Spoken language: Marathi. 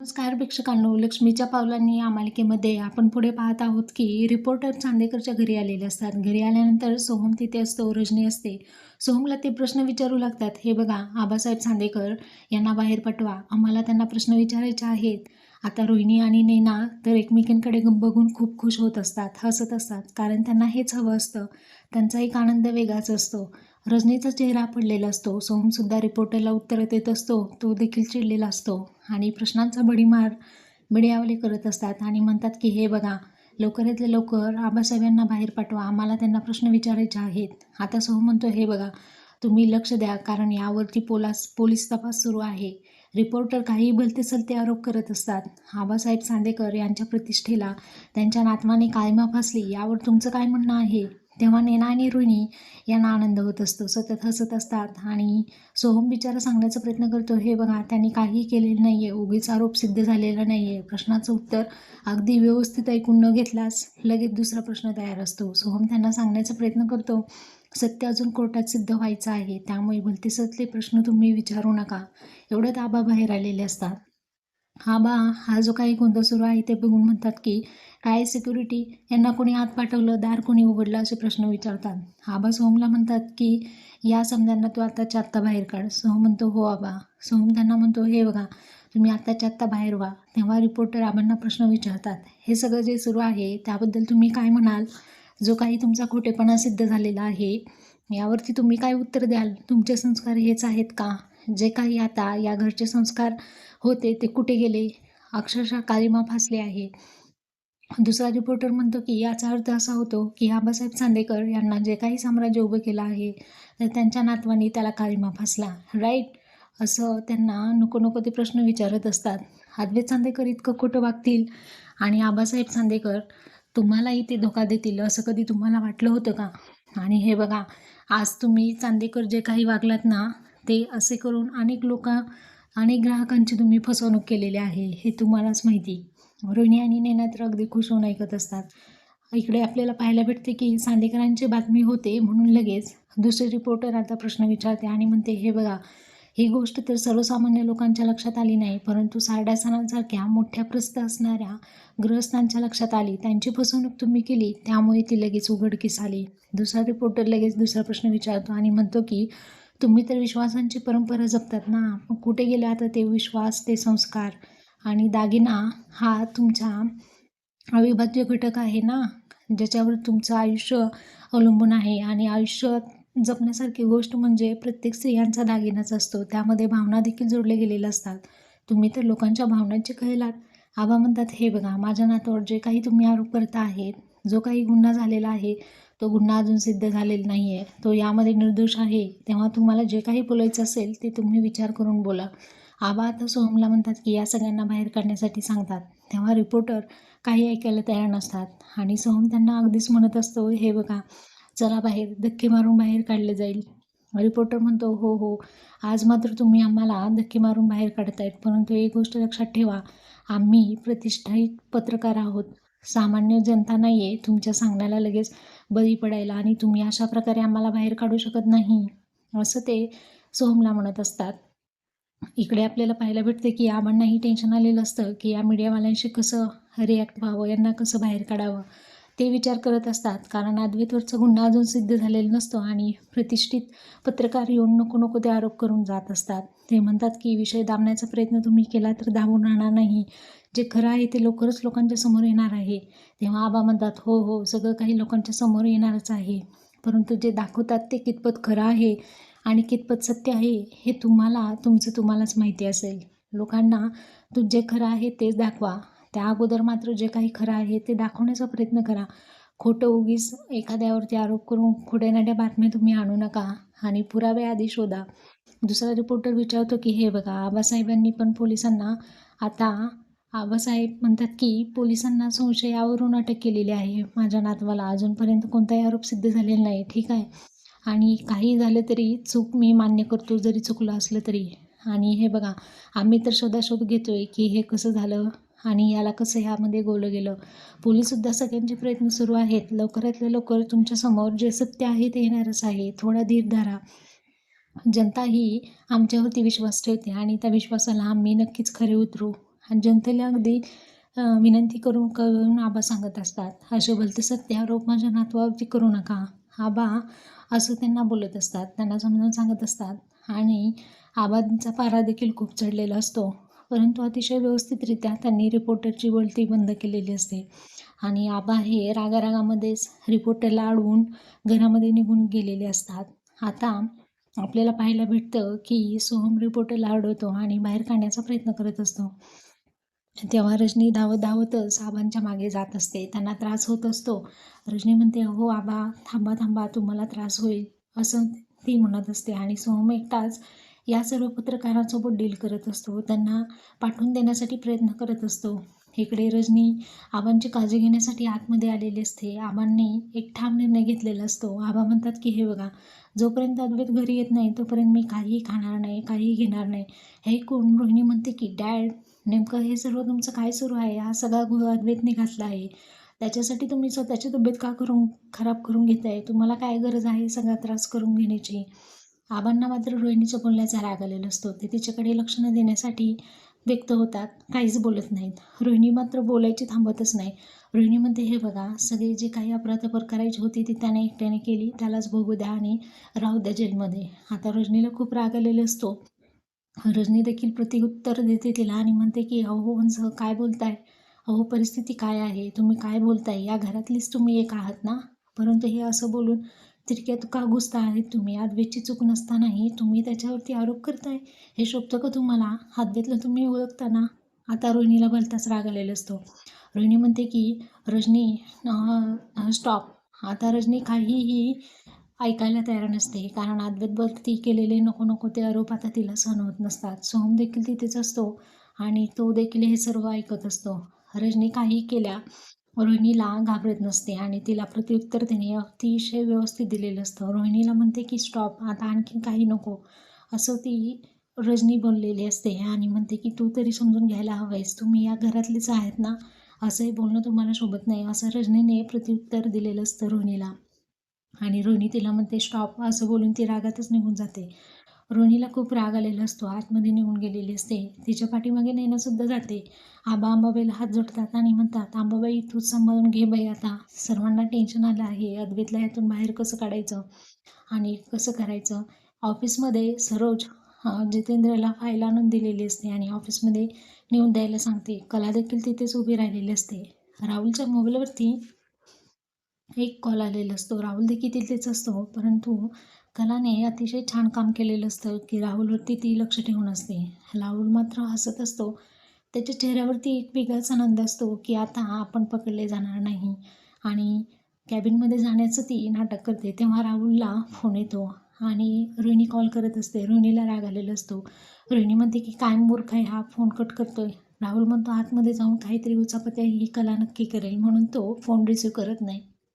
नमस्कार प्रेक्षकांनो लक्ष्मीच्या पावलांनी या मालिकेमध्ये आपण पुढे पाहत आहोत की रिपोर्टर चांदेकरच्या घरी आलेले असतात. घरी आल्यानंतर सोहम तिथे असतो रजनी असते. सोहमला ते प्रश्न विचारू लागतात. हे बघा आबासाहेब चांदेकर यांना बाहेर पटवा. आम्हाला त्यांना प्रश्न विचारायचे आहेत. आता रोहिणी आणि नैना तर एकमेकींकडे बघून खूप खुश होत असतात हसत असतात. कारण त्यांना हेच हवं असतं. त्यांचा एक आनंद वेगळाच असतो. रजनीचा चेहरा पडलेला असतो. सोहमसुद्धा रिपोर्टरला उत्तर देत असतो. तो देखील चिडलेला असतो. आणि प्रश्नांचा बडीमार मीडियावाले करत असतात आणि म्हणतात की हे बघा लवकरातल्या लवकर आबासाहेबांना बाहेर पाठवा. आम्हाला त्यांना प्रश्न विचारायचे आहेत. आता सोहम म्हणतो हे बघा तुम्ही लक्ष द्या कारण यावरती पोलास पोलीस तपास सुरू आहे. रिपोर्टर काही भलते सलते आरोप करत असतात. आबासाहेब सांदेकर यांच्या प्रतिष्ठेला त्यांच्या नातवाने कायमा फासली. यावर तुमचं काय म्हणणं आहे? तेव्हा नेना आणि रुणी यांना आनंद होत असतो. सतत हसत असतात आणि सोहम बिचारा सांगण्याचा प्रयत्न करतो हे बघा त्यांनी काहीही केलेलं नाही आहे उगीच आरोप सिद्ध झालेला नाही आहे प्रश्नाचं उत्तर अगदी व्यवस्थित ऐकून न घेतल्यास लगेच दुसरा प्रश्न तयार असतो. सोहम त्यांना सांगण्याचा प्रयत्न करतो सत्य अजून कोर्टात सिद्ध व्हायचं आहे. त्यामुळे भलतेसतले प्रश्न तुम्ही विचारू नका. एवढ्यात आबा बाहेर आलेले असतात. हा बा हा जो काही गोंधळ सुरू आहे ते बघून म्हणतात की काय सिक्युरिटी यांना कोणी आत पाठवलं दार कोणी उघडलं असे प्रश्न विचारतात. आबा सोहमला म्हणतात की या समजांना तू आत्ताच्या आत्ता बाहेर काढ. सोहम म्हणतो हो आबा. सोहम त्यांना म्हणतो हे बघा तुम्ही आत्ताच्या आत्ता बाहेर व्हा. तेव्हा रिपोर्टर आबांना प्रश्न विचारतात. हे सगळं जे सुरू आहे त्याबद्दल तुम्ही काय म्हणाल? जो काही तुमचा खोटेपणा सिद्ध झालेला आहे यावरती तुम्ही काय उत्तर द्याल? तुमचे संस्कार हेच आहेत का? जे काही आता या घरचे संस्कार होते ते कुठे गेले? अक्षरशः कालिमा फासले आहे. दुसरा रिपोर्टर म्हणतो की याचा अर्थ असा होतो की आबासाहेब चांदेकर यांना जे काही साम्राज्य उभं केलं आहे तर त्यांच्या नातवानी त्याला कालिमा फासला. राईट असं त्यांना नको नको ते प्रश्न विचारत असतात. अद्वैत चांदेकर इतकं खोटं वागतील आणि आबासाहेब चांदेकर तुम्हालाही ते धोका देतील असं कधी तुम्हाला वाटलं होतं का? आणि हे बघा आज तुम्ही चांदेकर जे काही वागलात ना ते असे करून अनेक लोक अनेक ग्राहकांची तुम्ही फसवणूक केलेली आहे हे तुम्हालाच माहिती. रोहिणी आणि नैना तर अगदी खुश होऊन ऐकत असतात. इकडे आपल्याला पाहायला भेटते की सांदेकरांची बातमी होते म्हणून लगेच दुसरे रिपोर्टर आता प्रश्न विचारते आणि म्हणते हे बघा ही गोष्ट तर सर्वसामान्य लोकांच्या लक्षात आली नाही परंतु सारड्या सणांसारख्या मोठ्या प्रस्त असणाऱ्या ग्रहस्थांच्या लक्षात आली. त्यांची फसवणूक तुम्ही केली त्यामुळे ती लगेच उघडकीस आली. दुसरा रिपोर्टर लगेच दुसरा प्रश्न विचारतो आणि म्हणतो की तुम्ही तर विश्वासांची परंपरा जपतात ना. मग कुठे गेले आता ते विश्वास ते संस्कार. आणि दागिना हा तुमचा अविभाज्य घटक आहे ना ज्याच्यावर तुमचं आयुष्य अवलंबून आहे. आणि आयुष्य जपण्यासारखी गोष्ट म्हणजे प्रत्येक स्त्रियांचा दागिनाच असतो. त्यामध्ये भावना देखील जोडले गेलेले असतात. तुम्ही तर लोकांच्या भावनांची कळलात आबा म्हणतात हे बघा माझ्या नात्यावर जे काही तुम्ही आरोप करता आहेत जो काही गुन्हा झालेला आहे तो गुन्हा अजून सिद्ध झालेला नाही आहे तो यामध्ये निर्दोष आहे. तेव्हा तुम्हाला जे काही बोलायचं असेल ते तुम्ही विचार करून बोला. आबा आता सोहमला म्हणतात की या सगळ्यांना बाहेर काढण्यासाठी सांगतात. तेव्हा रिपोर्टर काही ऐकायला तयार नसतात. आणि सोहम त्यांना अगदीच म्हणत असतो हे बघा चला बाहेर धक्के मारून बाहेर काढले जाईल. रिपोर्टर म्हणतो हो हो आज मात्र तुम्ही आम्हाला धक्के मारून बाहेर काढतायत. परंतु एक गोष्ट लक्षात ठेवा आम्ही प्रतिष्ठित पत्रकार आहोत. सामान्य जनता नाही आहे तुमच्या सांगण्याला लगेच बळी पडायला आणि तुम्ही अशा प्रकारे आम्हाला बाहेर काढू शकत नाही. असं ते सोहमला म्हणत असतात. इकडे आपल्याला पाहायला भेटते की आबांनाही टेन्शन आलेलं असतं की या मीडियावाल्यांशी कसं रिॲक्ट व्हावं यांना कसं बाहेर काढावं? ते विचार करत असतात. कारण अद्वैतवरचा गुन्हा अजून सिद्ध झालेला नसतो आणि प्रतिष्ठित पत्रकार येऊन नको नको ते आरोप करून जात असतात. ते म्हणतात की विषय दाबण्याचा प्रयत्न तुम्ही केला तर दाबून राहणार नाही. जे खरं आहे ते लवकरच लोकांच्या समोर येणार आहे. तेव्हा आबा म्हणतात हो हो सगळं काही लोकांच्या समोर येणारच आहे. परंतु जे दाखवतात ते कितपत खरं आहे आणि कितपत सत्य आहे हे तुम्हाला तुमचं तुम्हालाच माहिती असेल. लोकांना तू जे खरं आहे तेच दाखवा. त्या अगोदर मात्र जे काही खरं आहे ते दाखवण्याचा प्रयत्न करा. खोटं उगीच एखाद्यावरती आरोप करून खोट्यानाट्या बातम्या तुम्ही आणू नका आणि पुरावे आधी शोधा. दुसरा रिपोर्टर विचारतो की हे बघा आबासाहेबांनी पण पोलिसांना आता आबासाहेब म्हणतात की पोलिसांना संशयावरून अटक केलेली आहे. माझ्या नातवाला अजूनपर्यंत कोणताही आरोप सिद्ध झालेला नाही. ठीक आहे. आणि काही झालं तरी चूक मी मान्य करतो. जरी चुकलं असलं तरी. आणि हे बघा आम्ही तर शोधाशोध घेतो आहे की हे कसं झालं आणि याला कसं ह्यामध्ये गोलं गेलं. पोलीससुद्धा सगळ्यांचे प्रयत्न सुरू आहेत. लवकरातल्या लवकर तुमच्यासमोर जे सत्य आहे ते येणारच आहे. थोडा धीर धरा. जनता ही आमच्यावरती विश्वास ठेवते आणि त्या विश्वासाला आम्ही नक्कीच खरे उतरू. जनतेला अगदी विनंती करून करून आबा सांगत असतात. असे भलते सत्य माझ्या नातवावरती करू नका. आबा असं त्यांना बोलत असतात. त्यांना समजावून सांगत असतात. आणि आबांचा पारा देखील खूप चढलेला असतो. परंतु अतिशय व्यवस्थितरित्या त्यांनी रिपोर्टरची बोलती बंद केलेली असते. आणि आबा हे रागारागामध्येच रिपोर्टरला अडवून घरामध्ये निघून गेलेले असतात. आता आपल्याला पाहायला भेटतं की सोहम रिपोर्टरला अडवतो आणि बाहेर काढण्याचा प्रयत्न करत असतो. तेव्हा रजनी धावत धावतच आबांच्या मागे जात असते. त्यांना त्रास होत असतो. रजनी म्हणते हो आबा थांबा थांबा तुम्हाला त्रास होईल असं ती म्हणत असते. आणि सोहम एकटाच या सर्व पत्रकारांसोबत डील करत असतो. त्यांना पाठवून देण्यासाठी प्रयत्न करत असतो. इकडे रजनी आबांची काळजी घेण्यासाठी आतमध्ये आलेली असते. आबांनी एक ठाम निर्णय घेतलेला असतो. आबा म्हणतात की हे बघा जोपर्यंत अद्वैत घरी येत नाही तोपर्यंत मी काहीही खाणार नाही काहीही घेणार नाही. हे ऐकून रोहिणी म्हणते की डॅड नेमकं हे सर्व तुमचं काय सुरू आहे? हा सगळा गुह अद्वैतने घातला आहे. त्याच्यासाठी तुम्ही स्वतःची तब्येत का करून खराब करून घेताय? तुम्हाला काय गरज आहे सगळा त्रास करून घेण्याची? आबांना मात्र रोहिणीच्या बोलण्याचा राग आलेला असतो. ते तिच्याकडे लक्ष न देण्यासाठी व्यक्त होतात. काहीच बोलत नाहीत. रोहिणी मात्र बोलायची थांबतच नाही. रोहिणीमध्ये हे बघा सगळे जे काही अपराधपर करायची होती ती त्याने एकट्याने केली. त्यालाच भोगू द्या आणि राहू द्या जेलमध्ये. आता रोहिणीला खूप राग आलेला असतो. रजनी देखील प्रतिउत्तर देते तिला आणि म्हणते की अहो हो, वंश काय बोलताय? अहो परिस्थिती काय आहे? तुम्ही काय बोलताय? या घरातलीच तुम्ही एक आहात ना? परंतु हे असं बोलून तिरक्यात का घुसता आहेत. तुम्ही आदवेची चूक नसतानाही तुम्ही त्याच्यावरती आरोप करताय? हे शोभतं का तुम्हाला? अद्वैतला तुम्ही ओळखता ना? आता रोहिणीला भलताच राग आलेला असतो. रोहिणी म्हणते की रजनी स्टॉप आता रजनी काहीही ऐकायला तयार नसते. कारण अद्वैतवरती केलेले नको नको ते आरोप आता तिला सहन होत नसतात. सोहम देखील तिथेच असतो आणि तो देखील हे सर्व ऐकत असतो. रजनी काही केल्या रोहिणीला घाबरत नसते आणि तिला प्रत्युत्तर तिने अतिशय व्यवस्थित दिलेलं असतं. रोहिणीला म्हणते की स्टॉप आता आणखीन काही नको. असं ती रजनी बोललेली असते आणि म्हणते की तू तरी समजून घ्यायला हवंयस. तुम्ही या घरातलेच आहेत ना? असंही बोलणं तुम्हाला शोभत नाही. असं रजनीने प्रत्युत्तर दिलेलं असतं रोहिणीला. आणि रोहिणी तिला म्हणते स्टॉप असं बोलून ती रागातच निघून जाते. रोहिणीला खूप राग आलेला असतो. आतमध्ये निघून गेलेली असते. तिच्या पाठीमागे नेणंसुद्धा जाते. आबा आंबाबाईला हात जोडतात आणि म्हणतात आंबाबाई तूच सांभाळून घे बाई आता. सर्वांना टेन्शन आलं आहे. अद्वैतला यातून बाहेर कसं काढायचं आणि कसं करायचं? ऑफिसमध्ये सरोज जितेंद्रला फाईल आणून दिलेली असते आणि ऑफिसमध्ये नेऊन द्यायला सांगते. कला देखील तिथेच उभी राहिलेली असते. राहुलच्या मोबाईलवरती एक कॉल आलेला असतो. राहुल देखील तिथेच असतो. परंतु कलाने अतिशय छान काम केलेलं असतं की राहुलवरती ती लक्ष ठेवून असते. राहुल मात्र हसत असतो. त्याच्या चेहऱ्यावरती एक वेगळाच आनंद असतो की आता आपण पकडले जाणार नाही आणि कॅबिनमध्ये जाण्याचं ती नाटक करते. तेव्हा राहुलला फोन येतो आणि रोहिणी कॉल करत असते. रोहिणीला राग आलेला असतो. रोहिणी म्हणते की काय मूर्ख आहे हा? फोन कट करतोय. राहुल म्हणतो आतमध्ये जाऊन काहीतरी उचापत्या ही कला नक्की करेल. म्हणून तो फोन रिसिव्ह करत नाही.